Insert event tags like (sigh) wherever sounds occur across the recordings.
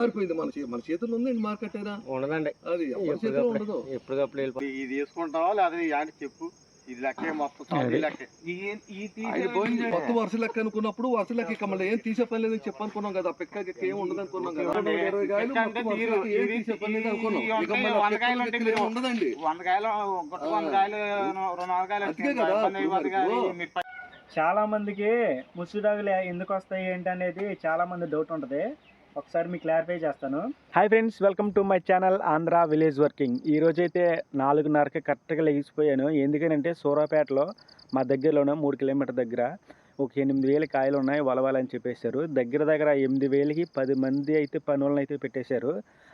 మారిపోయింది మన చే- మన చేతుల్లో ఉందండి మార్కెట్ అయినా ఉండదండి. అది ఎవరి చేతిలో ఉండదు. ఎప్పటికప్పుడు వెళ్ళిపో ఇది తీసుకుంటావా లేదా అంటే చెప్పు. ఇది లెక్కే మొత్తం వరుస లెక్క అనుకున్నప్పుడు వరుస లెక్క ఇక మళ్ళీ ఏం తీసే పని లేదని చెప్పనుకున్నాం కదా పెక్కకి ఏం ఉండదు అనుకున్నాం కదా ఇరవై కాయలు పెక్క ఏం ఇది- తీసే పని లేదు అనుకున్నాం. ఉండదండి. కదా, చాలా మందికి ముసుగుదాగులు ఎందుకు వస్తాయి ఏంటి అనేది చాలా మంది డౌట్ ఉంటుంది. ఒకసారి మీకు క్లారిఫై చేస్తాను. Hi friends welcome to my channel Andhra village working ఈ రోజైతే నాలుగున్నరకి కరెక్ట్గా లెగిసిపోయాను. ఎందుకనంటే సూరాపేటలో మా దగ్గరలోనే మూడు కిలోమీటర్ దగ్గర ఒక ఎనిమిది వేల కాయలు ఉన్నాయి వలవాలని చెప్పేశారు. దగ్గర దగ్గర ఎనిమిది వేలకి పది మంది అయితే పనులను అయితే పెట్టేశారు.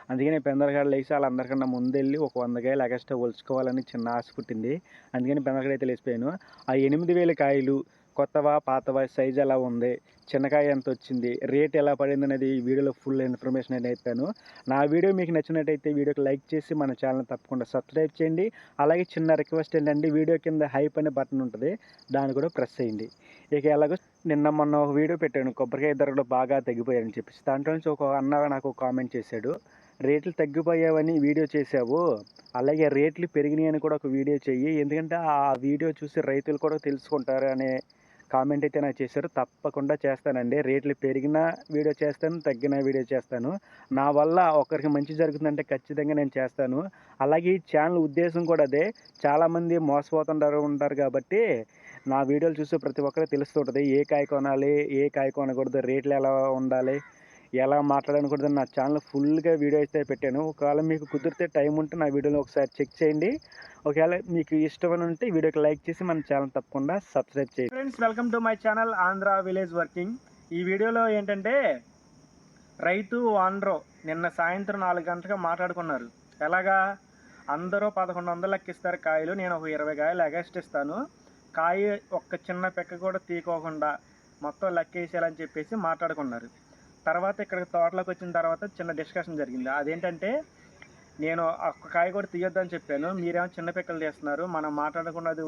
అందుకని పెందరగాడు లేచి వాళ్ళందరికన్నా ముందెళ్ళి ఒక వంద కాయలు ఎగస్ట్రా ఒలుచుకోవాలని చిన్న ఆశ పుట్టింది. అందుకని పెందరగాడు అయితే లేచిపోయాను. ఆ ఎనిమిది వేల కాయలు కొత్తవా పాతవా సైజ్ ఎలా ఉంది చిన్నకాయ ఎంత వచ్చింది రేట్ ఎలా పడింది అనేది ఈ వీడియోలో ఫుల్ ఇన్ఫర్మేషన్ అనేది ఇస్తాను. నా వీడియో మీకు నచ్చినట్టయితే వీడియోకి లైక్ చేసి మన ఛానల్ తప్పకుండా సబ్స్క్రైబ్ చేయండి. అలాగే చిన్న రిక్వెస్ట్ ఏంటంటే వీడియో కింద హైప్ అనే బటన్ ఉంటుంది దాన్ని కూడా ప్రెస్ చేయండి. ఇక ఎలాగో నిన్న మొన్న ఒక వీడియో పెట్టాను కొబ్బరికాయ ధరలు బాగా తగ్గిపోయాయని చెప్పేసి. దాంట్లో నుంచి ఒక అన్న నాకు కామెంట్ చేశాడు రేట్లు తగ్గిపోయావని వీడియో చేసావు అలాగే రేట్లు పెరిగినాయని కూడా ఒక వీడియో చెయ్యి ఎందుకంటే ఆ వీడియో చూసి రైతులు కూడా తెలుసుకుంటారు అనే కామెంట్ అయితే నాకు చేశారు. తప్పకుండా చేస్తానండి. రేట్లు పెరిగిన వీడియో చేస్తాను తగ్గిన వీడియో చేస్తాను. నా వల్ల ఒకరికి మంచి జరుగుతుందంటే ఖచ్చితంగా నేను చేస్తాను. అలాగే ఈ ఛానల్ ఉద్దేశం కూడా అదే. చాలామంది మోసపోతుంటారు ఉంటారు కాబట్టి నా వీడియోలు చూసి ప్రతి ఒక్కరికి తెలుస్తుంటుంది ఏ కాయ కొనాలి ఏ కాయ కొనకూడదు రేట్లు ఎలా ఉండాలి ఎలా మాట్లాడనుకుంటుంది నా ఛానల్ ఫుల్గా వీడియో అయితే పెట్టాను. ఒకవేళ మీకు కుదిరితే టైం ఉంటే నా వీడియోలో ఒకసారి చెక్ చేయండి. ఒకవేళ మీకు ఇష్టమని ఉంటే వీడియోకి లైక్ చేసి మన ఛానల్ తప్పకుండా సబ్స్క్రైబ్ చేయండి. Friends welcome to my channel Andhra village working. ఈ వీడియోలో ఏంటంటే రైతు ఆంధ్రో నిన్న సాయంత్రం నాలుగు గంటలుగా మాట్లాడుకున్నారు. ఎలాగా? అందరూ పదకొండు వందలు లెక్కిస్తారు కాయలు. నేను ఒక ఇరవై కాయలు ఎగస్ట్ ఇస్తాను కాయ ఒక్క చిన్న పెక్క కూడా తీకోకుండా మొత్తం లెక్కేసేయాలని చెప్పేసి మాట్లాడుకున్నారు. తర్వాత ఇక్కడ తోటలోకి వచ్చిన తర్వాత చిన్న డిస్కషన్ జరిగింది. అదేంటంటే నేను ఒక్క కాయ కూడా తీయొద్దని చెప్పాను. మీరేమో చిన్న పిక్కలు తీస్తున్నారు. మనం మాట్లాడుకున్నది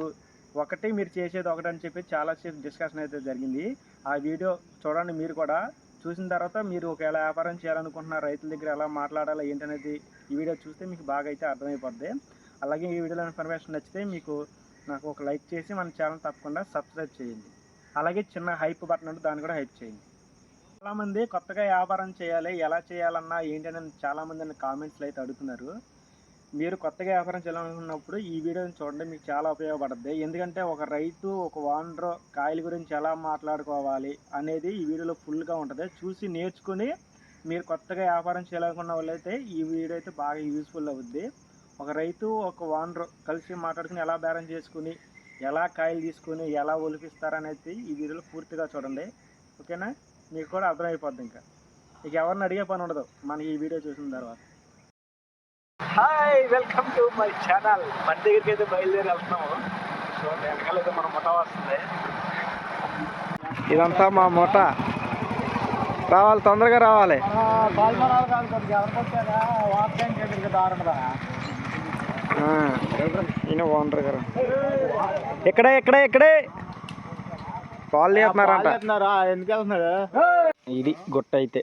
ఒకటి మీరు చేసేది ఒకటి అని చెప్పి చాలాసేపు డిస్కషన్ అయితే జరిగింది. ఆ వీడియో చూడండి మీరు కూడా. చూసిన తర్వాత మీరు ఒకవేళ వ్యాపారం చేయాలనుకుంటున్న రైతుల దగ్గర ఎలా మాట్లాడాలి ఏంటనేది ఈ వీడియో చూస్తే మీకు బాగా అయితే అర్థమైపోద్ది. అలాగే ఈ వీడియోలో ఇన్ఫర్మేషన్ నచ్చితే మీకు నాకు ఒక లైక్ చేసి మన ఛానల్ తప్పకుండా సబ్స్క్రైబ్ చేయండి. అలాగే చిన్న హైప్ బటన్ ఉంటే దాన్ని కూడా హైప్ చేయండి. చాలామంది కొత్తగా వ్యాపారం చేయాలి ఎలా చేయాలన్నా ఏంటని చాలామంది కామెంట్స్లో అయితే అడుగుతున్నారు. మీరు కొత్తగా వ్యాపారం చేయాలనుకున్నప్పుడు ఈ వీడియోని చూడండి మీకు చాలా ఉపయోగపడుద్ది. ఎందుకంటే ఒక రైతు ఒక ఓనర్ కాయల గురించి ఎలా మాట్లాడుకోవాలి అనేది ఈ వీడియోలో ఫుల్గా ఉంటుంది. చూసి నేర్చుకుని మీరు కొత్తగా వ్యాపారం చేయాలనుకున్న వాళ్ళైతే ఈ వీడియో అయితే బాగా యూస్ఫుల్ అవుద్ది. ఒక రైతు ఒక ఓనర్ కలిసి మాట్లాడుకుని ఎలా బేరం చేసుకుని ఎలా కాయలు తీసుకుని ఎలా ఒలిపిస్తారనేది ఈ వీడియోలో పూర్తిగా చూడండి. ఓకేనా? మీకు కూడా అర్థమైపోద్ది ఇంకా. ఇక ఎవరిని అడిగే పని ఉండదు. మనకి ఈ వీడియో చూసిన తర్వాత. Hi welcome to my channel మన దగ్గరికి అయితే బయలుదేరి వెళ్తున్నాము. సో వెనకాలైతే మన ముఠ వస్తుంది. ఇదంతా మా మూట రావాలి తొందరగా రావాలి. ఈయన ఓనర్ గారు. ఇక్కడే ఇక్కడే ఇక్కడే పాలు తీస్తున్నారంట ఎందుకు వెళ్తున్నాడు ఇది గుట్ట అయితే.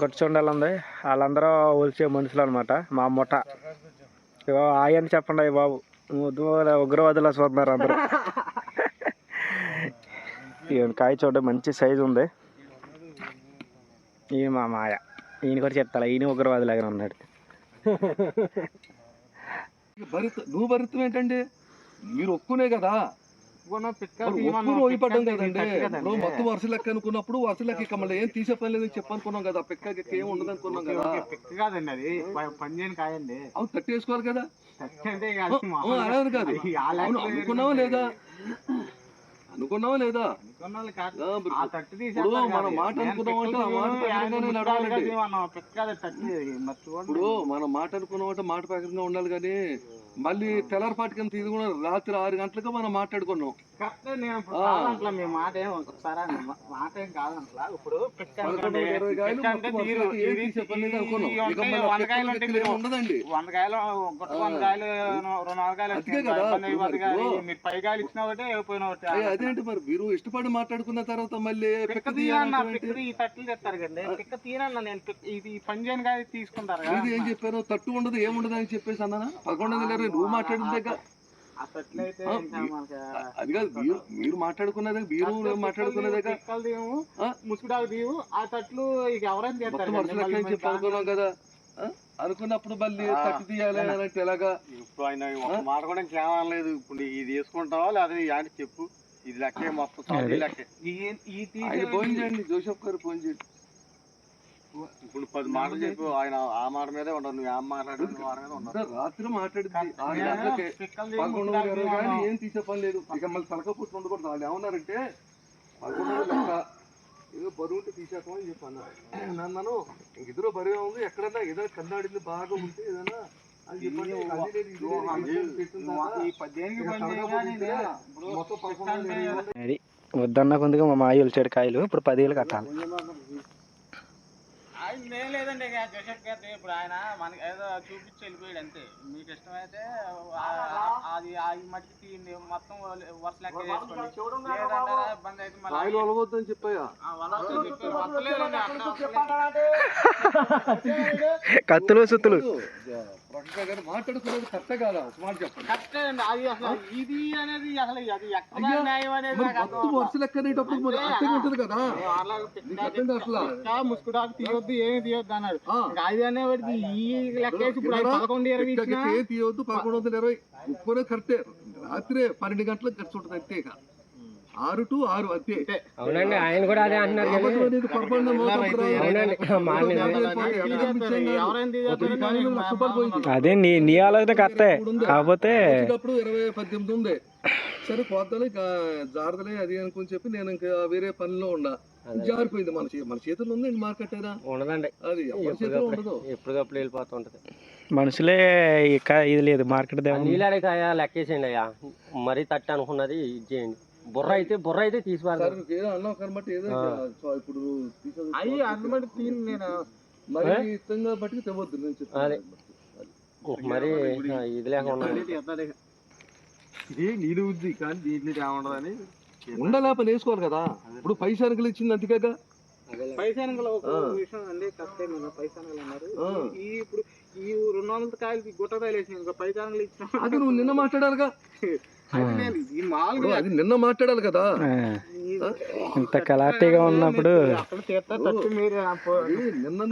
గుట్ట చూడాలి ఉంది. వాళ్ళందరూ ఒలిచే మనుషులు అనమాట మా ముఠ. ఇగో ఆయని చెప్పండి అయ్య బాబు. ఉగ్రవాదులు చూస్తున్నారు అందరూ. ఈయన కాయ చూడ మంచి సైజు ఉంది. ఈయన మా మాయ. ఈయన కూడా చెప్తా ఈయన ఉగ్రవాదులాగానే ఉన్నాడు. భరిత నువ్వు భరితం ఏంటండి? మీరు ఒప్పుకునే కదా? పోయిపడ్డాం పిక్క కదండి. ఇప్పుడు మొత్తం వరుస లెక్క అనుకున్నప్పుడు వరుస లెక్క ఇక మళ్ళీ ఏం తీసే పని లేదని చెప్పనుకున్నాం కదా. పెక్క ఏం ఉండదు అనుకున్నాం కదా. పిక్క కాదండి అది. ప- పని చేయని కాయండి అవును తట్టి వేసుకోవాలి కదా. అలాగే కాదు. అవును అనుకున్నావా లేదా? అనుకున్నావా లేదా? ఇప్పుడు మనం. మాట నేను అనుకున్నామంటే ఆ మాట ప్రకారంగానే నడవాలండి. ఇప్పుడు మనం మాట అనుకున్నామంటే మాట ప్రకారంగా ఉండాలి కానీ మళ్ళీ తెల్లారిపాటి కింద ఇది కూడా రాత్రి ఆరు గంటలకు మనం మాట్లాడుకున్నాం. అన్న. పని ఉండదండి. ఇచ్చిన ఒకటే అదేంటి మరి? మీరు ఇష్టపడి మాట్లాడుకున్న తర్వాత మళ్ళీ పిక్క తీయన్న తట్లు తెస్తారు కదండి. పిక్క తీయనన్న నేను ఇది ఈ పంజాన్ కాయ తీసుకుంటారు ఇది ఏం చెప్పారు? తట్టు ఉండదు ఏముండదు అని చెప్పేసి అన్నానా? పదకొండు వందల ఇరవై నువ్వు ఇంకా మనకి అది కాదు మీరు మీరు మాట్లాడుకున్నదే మీరు మాట్లాడుకున్నదే పిక్కలు దీవు ఆ? ముసుగుడాకు దీవు ఆ తట్లు ఇక ఎవరైనా చేస్తారు చెప్పి అనుకున్నాం కదా? అనుకున్నప్పుడు మళ్ళీ తట్టు తీయాలి అంటే ఎలాగా? ఇప్పుడు ఆయన ఒక మాట కూడా ఇంకేమనలేదు ఇప్పుడు ఇది వేసుకుంటావా లేదా అంటే చెప్పు. ఇది లెక్కే మొత్తం సాగు లెక్కే. ఆయన ఫోన్ చేయండి జోసెఫ్ గారు ఫోన్ చేయండి. ఇప్పుడు పది మాటలు చెప్పు ఆయన ఆ మాట మీదే ఉండదు నువ్వు ఏం మాట్లాడు రాత్రి మాట్లాడింది. పదకొండు కానీ ఏం తీసే పని లేదు. ఇక మళ్ళీ తలక పుట్టు ఉండకూడదు. వాళ్ళు ఏమన్నారంటే పదకొండు లెక్క ఏదో బరువు ఉంటే తీసేస్తామని చెప్పి అన్నారు. నన్ను ఇద్దరు బరువు ఉంది. ఎక్కడన్నా ఏదైనా కన్నాడింది బాగా ఉంటే ఏదైనా అని వద్దన్న కొందుగా మా మాయ ఉలిచాడు కాయలు ఇప్పుడు పదివేలు కట్టాలి. ఏం లేదండి ఇక జోసెఫ్ గారి ఇప్పుడు ఆయన మనకి ఏదో చూపించి వెళ్ళిపోయాడు అంతే. మీకు ఇష్టమైతే ఆ- అది ఆ ఈ మట్టికి తీయండి. మొత్తం వరుస లెక్క చేసుకోండి లేదంటారా ఇబ్బంది అయితే మళ్ళీ. చెప్పాయా? వలవద్దని చెప్పారు. (laughs) కత్తులు సుత్తులు. ప్రొఫెసర్ గారు మాట్లాడుకునేది కరెక్టే కాదా? ఒక మాట చెప్పండి. కరెక్టే అండి. అది అసలు ఇది అనేది అసలు అది ఎక్కడ అయ్యా, న్యాయం అనేది మరి నాకు అర్థం వరుస మరి ఉంటుంది కదా? నీకు అర్థం కావట్లా? పిక్క, ముసుగుడాకు తీయొద్దు ఏమి తీయొద్దు అన్నాడు. ఆ. ఇంకా అది అనేవాడికి ఈ లెక్క వేసి ఇప్పుడు కిందన పదకొండు ఇరవై ఏ తీయవద్దు పదకొండు వందల ఇరవై. ముప్పై కరెక్టే. రాత్రే పన్నెండు గంటలకు ఖర్చు ఉంటుంది అంతే ఇక ఆరు టు ఆరు అంతే. అవునండి ఆయన కూడా అదే అంటున్నారు అదే నీ నీ ఆలోచన కరెక్టే. కాకపోతే ఇరవై పద్దెనిమిది ఉంది. సరే పోతాలే ఇక జాగ్రత్తలే అది అనుకుని చెప్పి నేను ఇంకా వేరే పనిలో ఉన్నా. జారిపోయింది మన మన చేతుల్లో ఉందండి మార్కెట్ అయినా. ఉండదండి. అది చేతిలో ఉండదు. ఎప్పటికప్పుడు వెళ్ళిపోతూ ఉంటుంది. మనుషులే ఇక ఇది లేదు మార్కెట్ నీళ్ళకాయ లెక్కేసేయండి అయ్యా. మరీ తట్టు అనుకున్నది ఇచ్చేయండి బుర్ర అయితే బుర్ర అయితే సరే తీసిపారు నువ్వు ఏదో అన్నావు ఇప్పుడు అయ్యి అందుబట్టి తీను నేను. మరి ఇష్టంగా బట్టి తెవద్దు నేను అదే. మరి ఇది లేక ఉన్నది ఇది నీళ్ళు ఉంది కానీ దీంట్లో ఏముండదని ఉండలే పని వేసుకోవాలి కదా. ఇప్పుడు పైసా ఇచ్చింది అంతేగా. పైసానగల ఒక ఆ. విషయం అండి కరెక్టే మన పైసానగలు అన్నారు. ఆ. ఈ ఇప్పుడు ఈ రెండు వందల కాయలు ఇంకా పైసానగలు ఇచ్చిన అది నువ్వు నిన్న మాట్లాడాలిగా. (laughs) అది నేను ఈ ఇప్పుడు మామూలుగా అది నిన్న మాట్లాడాలి కదా. ఇంత కలాటీగా ఉన్నప్పుడు. నిన్న